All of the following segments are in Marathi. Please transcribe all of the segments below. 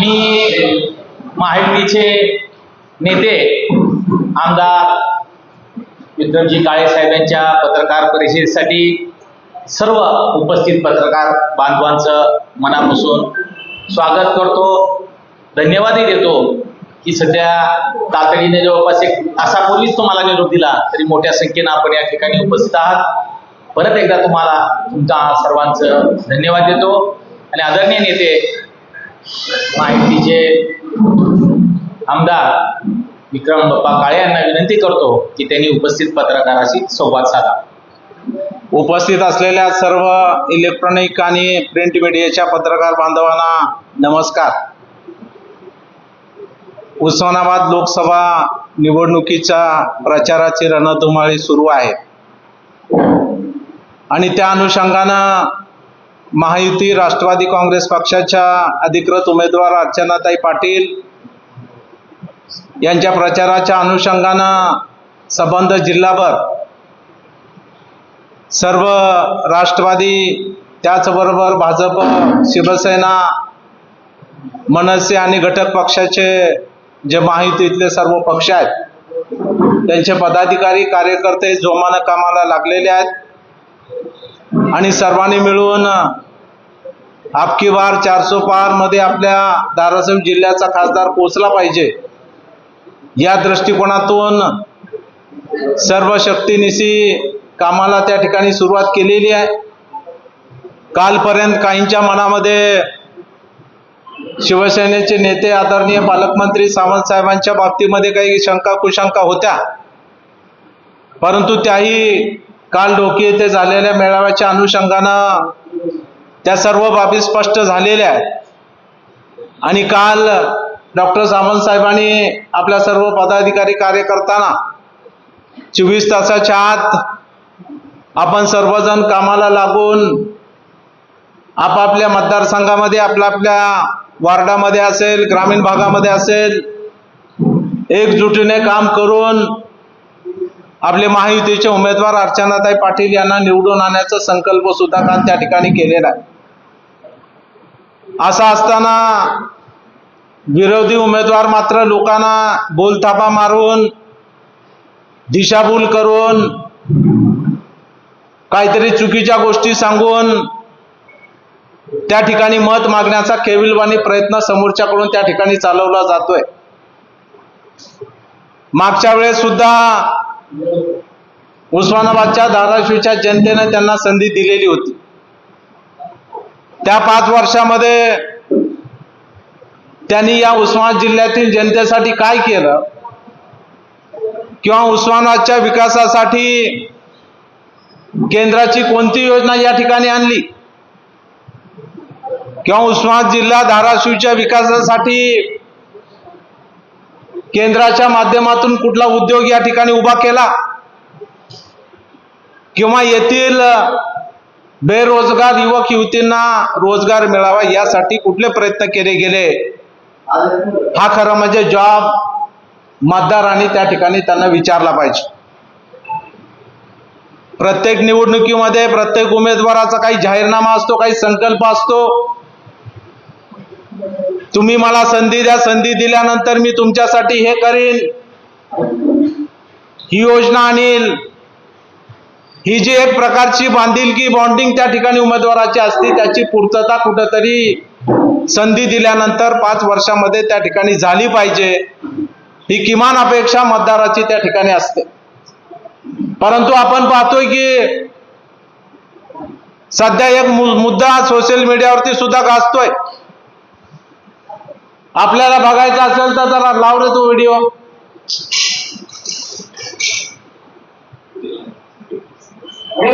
मी महायुतीचे नेते आमदार विक्रमजी काळे साहेबांच्या पत्रकार परिषदेसाठी सर्व उपस्थित पत्रकार बांधवांचं मनापासून स्वागत करतो. धन्यवादही देतो की सध्या तातडीने जवळपास एक तासापूर्वीच तुम्हाला निरोप दिला तरी मोठ्या संख्येनं आपण या ठिकाणी उपस्थित आहात. परत एकदा तुम्हाला तुमचा सर्वांचं धन्यवाद देतो. आणि आदरणीय नेते माहितीचे आमदार विक्रम बाप्पा काळे यांना विनंती करतो की त्यांनी उपस्थित पत्रकाराशी संवाद साधा. उपस्थित असलेल्या सर्व इलेक्ट्रॉनिक आणि प्रिंट मीडियाच्या पत्रकार बांधवांना नमस्कार. उस्मानाबाद लोकसभा निवडणुकीच्या प्रचाराची रणधुमाळी सुरू आहे. आणि त्या अनुषंगानं महायुती राष्ट्रवादी काँग्रेस पक्षाच्या अधिकृत उमेदवार अर्चनाताई पाटील यांच्या प्रचाराच्या अनुषंगानं संबंध जिल्हाभर सर्व राष्ट्रवादी त्याचबरोबर भाजप शिवसेना मनसे आणि घटक पक्षाचे जे महायुतीतले सर्व पक्ष आहेत त्यांचे पदाधिकारी कार्यकर्ते जोमानं कामाला लागलेले आहेत. आणि सर्वांनी मिळून आपकी बार चारसो पारमध्ये आपल्या धाराशिव जिल्ह्याचा खासदार पोचला पाहिजे. या दृष्टिकोनातून सर्व शक्तीनिशी कामाला त्या ठिकाणी सुरुवात केलेली आहे. कालपर्यंत काहींच्या मनामध्ये शिवसेनेचे नेते आदरणीय पालकमंत्री सावंत साहेबांच्या बाबतीमध्ये काही शंका कुशंका होत्या. परंतु त्याही काल डोकी येथे झालेल्या मेळाव्याच्या अनुषंगानं त्या सर्व बाबी स्पष्ट झालेल्या आहेत. आणि काल डॉक्टर सामंत साहेबांनी आपल्या सर्व पदाधिकारी कार्यकर्त्यांना चोवीस तासाच्या आत आपण सर्वजण कामाला लागून आपापल्या मतदारसंघामध्ये आपल्या आपल्या वार्डामध्ये असेल ग्रामीण भागामध्ये असेल एकजुटीने काम करून आपले महायुतीचे उमेदवार अर्चनाताई पाटील यांना निवडून आणण्याचा संकल्प सुद्धा काल त्या ठिकाणी केलेला आहे. असं असताना विरोधी उमेदवार मात्र लोकांना बोलथापा मारून दिशाभूल करून काहीतरी चुकीच्या गोष्टी सांगून त्या ठिकाणी मत मागण्याचा केविलवाणी प्रयत्न समोरच्याकडून त्या ठिकाणी चालवला जातोय. मागच्या वेळेस सुद्धा उस्मानाबादच्या धाराशिवच्या जनतेने त्यांना संधी दिलेली होती. त्या पाच वर्षामध्ये त्यांनी या उस्मानाबाद जिल्ह्यातील जनतेसाठी काय केलं? किंवा उस्मानाबादच्या विकासासाठी केंद्राची कोणती योजना या ठिकाणी आणली? किंवा उस्मानाबाद जिल्हा धाराशिवच्या विकासासाठी केंद्राच्या माध्यमातून कुठला उद्योग या ठिकाणी उभा केला? किंवा येथील बेरोजगार युवक युवतींना रोजगार मिळावा यासाठी कुठले प्रयत्न केले गेले? हा खरं म्हणजे जॉब मतदारांनी त्या ठिकाणी त्यांना विचारला पाहिजे. प्रत्येक निवडणुकीमध्ये प्रत्येक उमेदवाराचा काही जाहीरनामा असतो काही संकल्प असतो. तुम्ही मला संधी द्या संधी दिल्यानंतर मी तुमच्यासाठी हे करीन. ही योजना आणील ही जी एक प्रकारची बांधिलकी बॉन्डिंग त्या ठिकाणी उमेदवाराची असते त्याची पूर्तता कुठंतरी संधी दिल्यानंतर पाच वर्षामध्ये त्या ठिकाणी झाली पाहिजे. ही किमान अपेक्षा मतदाराची त्या ठिकाणी असते. परंतु आपण पाहतोय की सध्या एक मु- मुद्दा सोशल मीडियावरती सुद्धा गाजतोय. आपल्याला बघायचा असेल तर जरा लावरे तो व्हिडिओ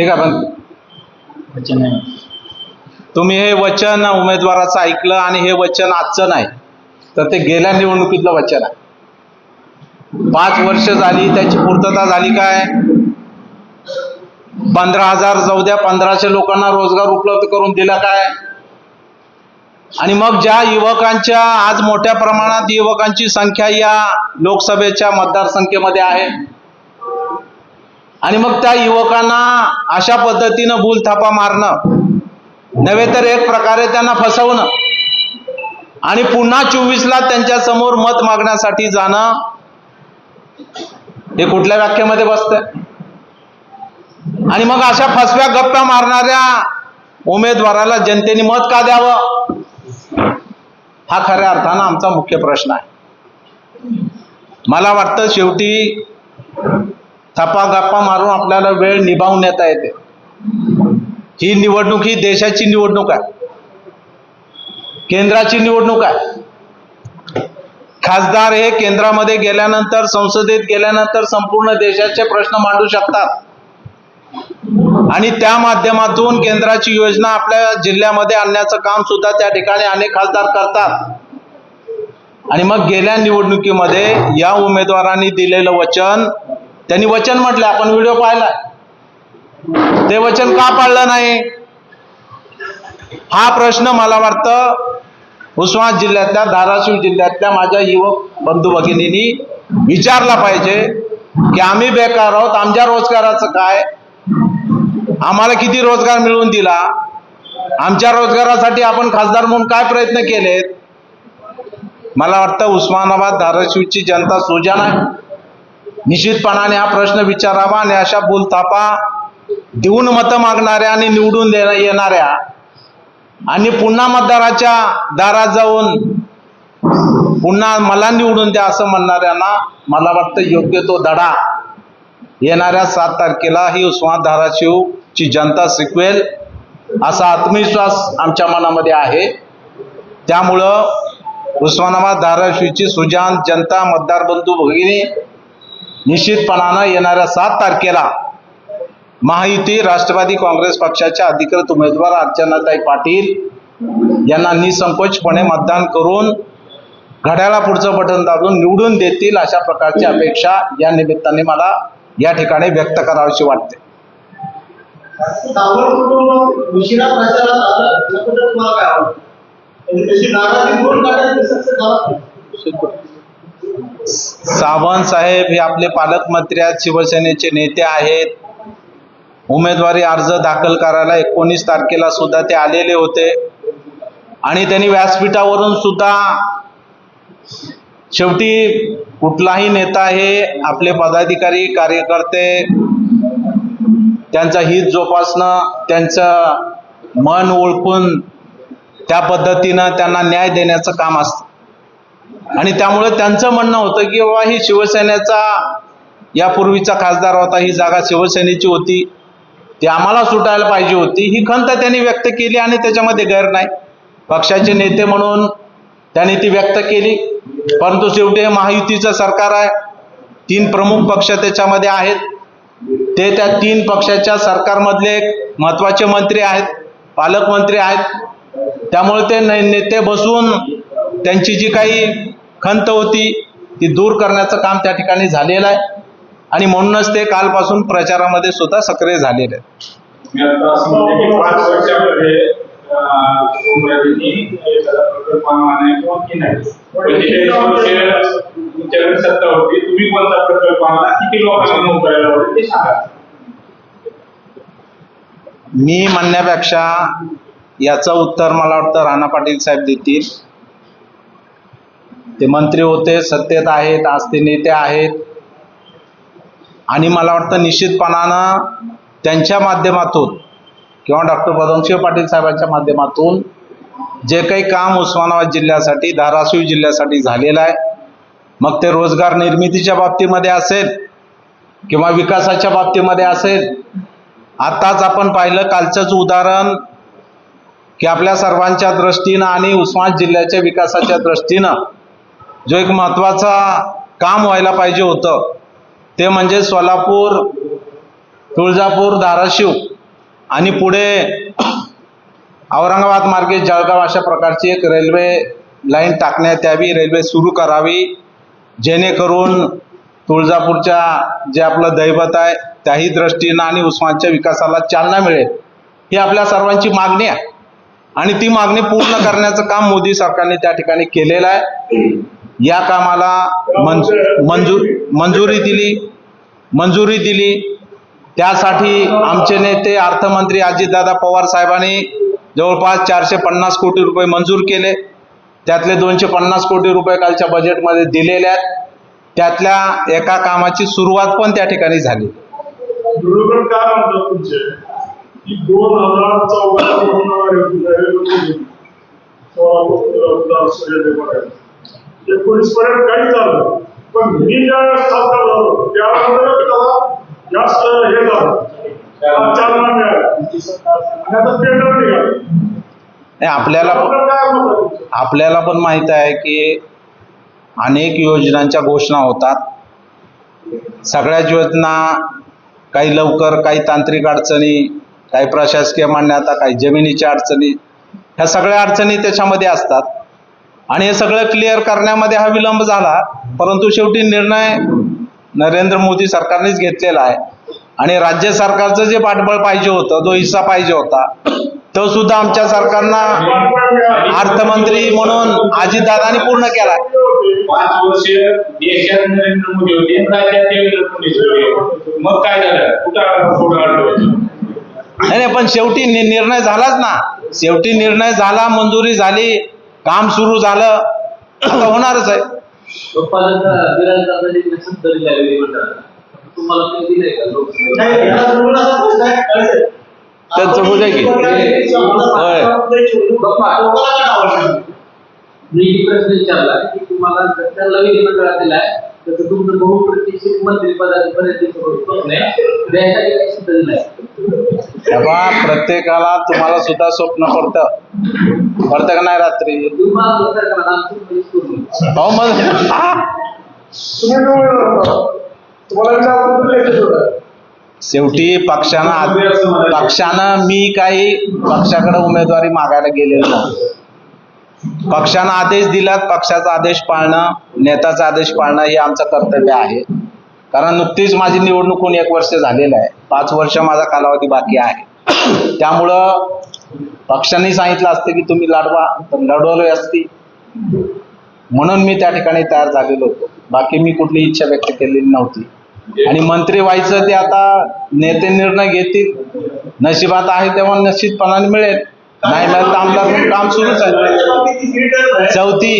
ठीक आहे पण वचन आहे तुम्ही हे वचन उमेदवाराचं ऐकलं आणि हे वचन आजचं नाही तर ते गेल्या निवडणुकीतलं वचन आहे. पाच वर्ष झाली त्याची पूर्तता झाली काय? पंधरा हजार जाऊ द्या पंधराशे लोकांना रोजगार उपलब्ध करून दिला काय? आणि मग ज्या युवकांच्या आज मोठ्या प्रमाणात युवकांची संख्या या लोकसभेच्या मतदारसंख्येमध्ये आहे आणि मग त्या युवकांना अशा पद्धतीनं भूल थापा मारणं नव्हे तर एक प्रकारे त्यांना फसवणं आणि पुन्हा चोवीसला त्यांच्यासमोर मत मागण्यासाठी जाणं हे कुठल्या व्याख्येमध्ये बसतंय? आणि मग अशा फसव्या गप्प्या मारणाऱ्या उमेदवाराला जनतेने मत का द्यावं? हा खऱ्या अर्थानं आमचा मुख्य प्रश्न आहे. मला वाटतं शेवटी थपा गप्पा मारून आपल्याला वेळ निभावून नेता येते. ही निवडणूक ही देशाची निवडणूक आहे. केंद्राची निवडणूक आहे. खासदार हे केंद्रामध्ये गेल्यानंतर संसदेत गेल्यानंतर संपूर्ण देशाचे प्रश्न मांडू शकतात. आणि त्या माध्यमातून केंद्राची योजना आपल्या जिल्ह्यामध्ये आणण्याचं काम सुद्धा त्या ठिकाणी अनेक खासदार करतात. आणि मग गेल्या निवडणुकीमध्ये या उमेदवारांनी दिलेलं वचन त्यांनी वचन म्हटलं आपण व्हिडिओ पाहिला. ते वचन का पाळलं नाही? हा प्रश्न मला वाटतं उस्मानाबाद जिल्ह्यातल्या धाराशिव जिल्ह्यातल्या माझ्या युवक बंधू भगिनींनी विचारला पाहिजे की आम्ही बेकार आहोत आमच्या रोजगाराचं काय? आम्हाला किती रोजगार मिळवून दिला? आमच्या रोजगारासाठी आपण खासदार म्हणून काय प्रयत्न केलेत? मला वाटतं उस्मानाबाद धाराशिवची जनता सुजान आहे. निश्चितपणाने हा प्रश्न विचारावा आणि अशा बोलतापा देऊन मतं मागणाऱ्या आणि निवडून देण्या येणाऱ्या आणि पुन्हा मतदाराच्या दारात जाऊन पुन्हा मला निवडून द्या असं म्हणणाऱ्यांना मला वाटतं योग्य तो धडा येणाऱ्या सात तारखेला ही उस्मानाबाद धाराशिवची जनता शिकवेल असा आत्मविश्वास आमच्या मनामध्ये आहे. त्यामुळं उस्मानाबाद धाराशिवची सुजान जनता मतदार बंधू भगिनी निश्चितपणानं येणाऱ्या सात तारखेला महायुती राष्ट्रवादी काँग्रेस पक्षाच्या अधिकृत उमेदवार अर्चनाताई पाटील यांना निसंकोचपणे मतदान करून घड्याला पुढचं बटन दाबून निवडून देतील अशा प्रकारची अपेक्षा या निमित्ताने मला या ठिकाणी व्यक्त करावीशी वाटते. काय सावंतसाहेब सावंत साहेब हे आपले पालकमंत्री आहेत शिवसेनेचे नेते आहेत. उमेदवारी अर्ज दाखल करायला एकोणीस तारखेला सुद्धा ते आलेले होते. आणि त्यांनी व्यासपीठावरून सुद्धा शेवटी कुठलाही नेता हे आपले पदाधिकारी कार्यकर्ते त्यांचा हित जोपासणं त्यांचं मन ओळखून त्या पद्धतीनं त्यांना न्याय देण्याचं काम असतं. आणि त्यामुळे त्यांचं म्हणणं होतं की बाबा ही शिवसेनेचा यापूर्वीचा खासदार होता ही जागा शिवसेनेची होती. ती आम्हाला सुटायला पाहिजे होती. ही खंत त्यांनी व्यक्त केली आणि त्याच्यामध्ये गैर नाही. पक्षाचे नेते म्हणून त्यांनी ती व्यक्त केली. परंतु शेवटी हे महायुतीचं सरकार आहे. तीन प्रमुख पक्ष त्याच्यामध्ये आहेत. ते त्या तीन पक्षाच्या सरकारमधले एक महत्त्वाचे मंत्री आहेत पालकमंत्री आहेत. त्यामुळे ते नेते बसून त्यांची जी काही खंत होती ती दूर करण्याचं काम त्या ठिकाणी झालेलं आहे. आणि म्हणूनच ते कालपासून प्रचारामध्ये सुद्धा सक्रिय झालेले आहेत. मी म्हणण्यापेक्षा याचं उत्तर मला वाटतं राणा पाटील साहेब देतील. ते मंत्री होते सत्तेत आहेत आज ते नेते आहेत. आणि मला वाटतं निश्चितपणानं त्यांच्या माध्यमातून किंवा डॉक्टर पदमसिंह पाटील साहेबांच्या माध्यमातून जे काही काम उस्मानाबाद जिल्ह्यासाठी धाराशिव जिल्ह्यासाठी झालेलं आहे मग ते रोजगार निर्मितीच्या बाबतीमध्ये असेल किंवा विकासाच्या बाबतीमध्ये असेल आताच आपण पाहिलं कालचंच उदाहरण की आपल्या सर्वांच्या दृष्टीनं आणि उस्मान जिल्ह्याच्या विकासाच्या दृष्टीनं जो एक महत्त्वाचा काम व्हायला पाहिजे होतं ते म्हणजे सोलापूर तुळजापूर धाराशिव आणि पुढे औरंगाबाद मार्गे जळगाव अशा प्रकारची एक रेल्वे लाईन टाकण्यात यावी रेल्वे सुरू करावी जेणेकरून तुळजापूरच्या जे आपलं दैवत आहे त्याही दृष्टीनं आणि उस्मानच्या विकासाला चालना मिळेल ही आपल्या सर्वांची मागणी आहे. आणि ती मागणी पूर्ण करण्याचं काम मोदी सरकारने त्या ठिकाणी केलेलं आहे. या कामाला मंजू मंजूर मंजुरी दिली मंजुरी दिली. त्यासाठी आमचे नेते अर्थमंत्री अजितदादा पवार साहेबांनी जवळपास चारशे पन्नास कोटी रुपये मंजूर केले. त्यातले दोनशे पन्नास कोटी रुपये कालच्या बजेटमध्ये दिलेले आहेत. त्यातल्या एका कामाची सुरुवात पण त्या ठिकाणी झाली. चौदा एकोणीस पर्यंत काही चाललं पण मी ज्या खासदार झालो त्यानंतर त्याला जास्त हे झालं. चालना मिळाली. आणि आता टेंडर निघालं. नाही, आपल्याला? आपल्याला पण माहीत आहे की अनेक योजनांच्या घोषणा होतात. सगळ्याच योजना काही लवकर काही तांत्रिक अडचणी काही प्रशासकीय मान्यता काही जमिनीच्या अडचणी ह्या सगळ्या अडचणी त्याच्यामध्ये असतात. आणि हे सगळं क्लिअर करण्यामध्ये हा विलंब झाला. परंतु शेवटी निर्णय नरेंद्र मोदी सरकारनेच घेतलेला आहे. आणि राज्य सरकारचं जे पाठबळ पाहिजे होतं जो हिस्सा पाहिजे होता तो सुद्धा आमच्या सरकारनं अर्थमंत्री म्हणून अजितदादांनी पूर्ण केला पाच वर्ष देशात नरेंद्र मोदी होते आणि राज्यात देवेंद्र फडणवीस होते मग काय झालं? कुठं नाही पण शेवटी निर्णय झालाच ना. शेवटी निर्णय झाला मंजुरी झाली. काम सुरू झालं आता होणारच आहे उत्पादन बिराजदारांनी शब्द दिला मंडळाला तुम्हाला ते दिलंय का लोकसभेला? नाही, याला धरून असा प्रश्न आहे, कळसेल. त्यांचं होऊ द्या की. होय. बाप्पा, लोकांना काय आवडतं? मी प्रश्न विचारला की तुम्हाला तुमचं बहुप्रतिष्ठित मंत्री पदापर्यंत त्यासाठी काय शब्द दिलाय बाबा प्रत्येकाला तुम्हाला सुद्धा स्वप्न पडतं. पडतं का नाही रात्री? हो मग शेवटी पक्षानं पक्षानं मी काही पक्षाकडे उमेदवारी मागायला गेलेलो नाही. पक्षानं आदेश दिलात पक्षाचा आदेश पाळणं नेत्याचा आदेश पाळणं हे आमचं कर्तव्य आहे. कारण नुकतीच माझी निवडणूक होऊन एक वर्ष झालेलं आहे पाच वर्ष माझा कालावधी बाकी आहे त्यामुळं पक्षांनी सांगितलं असतं की तुम्ही लढवा तर लढवले असती म्हणून मी त्या ठिकाणी तयार झालेलो होतो बाकी मी कुठली इच्छा व्यक्त केलेली नव्हती आणि मंत्री व्हायचं ते आता नेते निर्णय घेतील नशिबात आहे तेव्हा निश्चितपणाने मिळेल नाही मिळेल तर आमदार म्हणून काम सुरूच आहे? चौथी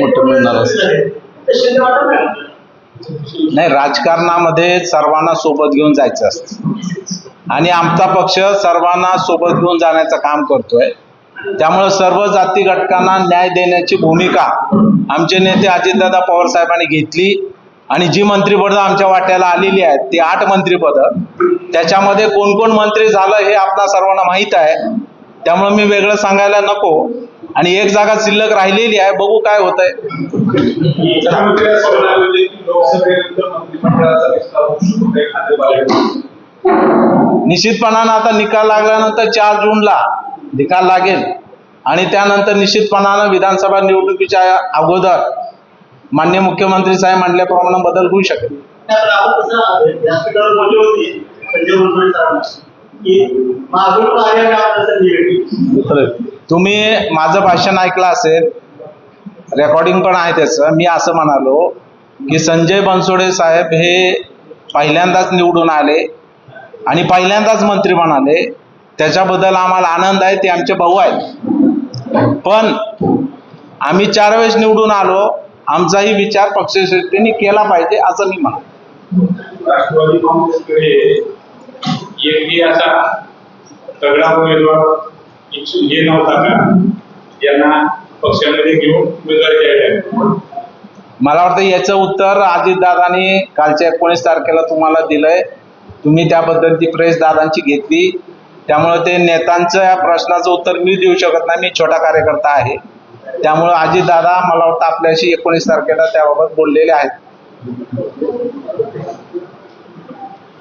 मोठं मिळणार. नाही राजकारणामध्ये सर्वांना सोबत घेऊन जायचं असतं. आणि आमचा पक्ष सर्वांना सोबत घेऊन जाण्याचं काम करतोय. त्यामुळे सर्व जाती घटकांना न्याय देण्याची भूमिका आमचे नेते अजितदादा पवार साहेबांनी घेतली. आणि जी मंत्रिपदं आमच्या वाट्याला आलेली आहेत ती आठ मंत्रिपदं. त्याच्यामध्ये कोण कोण मंत्री झालं हे आपल्या सर्वांना माहीत आहे. त्यामुळे मी वेगळं सांगायला नको. आणि एक जागा शिल्लक राहिलेली आहे बघू काय होते बाहेर निश्चितपणानं आता निकाल लागल्यानंतर चार जूनला निकाल लागेल. आणि त्यानंतर निश्चितपणानं विधानसभा निवडणुकीच्या अगोदर मान्य मुख्यमंत्री साहेब म्हणल्याप्रमाणे बदल होऊ शकेल. होते तुम्ही माझं भाषण ऐकलं असेल रेकॉर्डिंग पण आहे त्याचं मी असं म्हणालो की संजय बनसोडे साहेब हे पहिल्यांदाच निवडून आले आणि पहिल्यांदाच मंत्री म्हणाले त्याच्याबद्दल आम्हाला आनंद आहे ते आमचे भाऊ आहेत. पण आम्ही चार वेळेस निवडून आलो आमचाही विचार पक्षश्रेष्ठीने केला पाहिजे असं मी म्हणतो. राष्ट्रवादी काँग्रेसकडे असा तगडा उमेदवार इच्छुक हे नव्हता का? यांना पक्षामध्ये घेऊन उमेदवारी द्यायला मला वाटतं याचं उत्तर अजितदादांनी कालच्या एकोणीस तारखेला तुम्हाला दिलंय. तुम्ही त्याबद्दल ती प्रेस दादांची घेतली. त्यामुळे ते नेत्यांच्या या प्रश्नाचं उत्तर मी देऊ शकत नाही. मी छोटा कार्यकर्ता आहे. त्यामुळे अजितदादा मला वाटतं आपल्याशी एकोणीस तारखेला त्याबाबत बोललेले आहेत.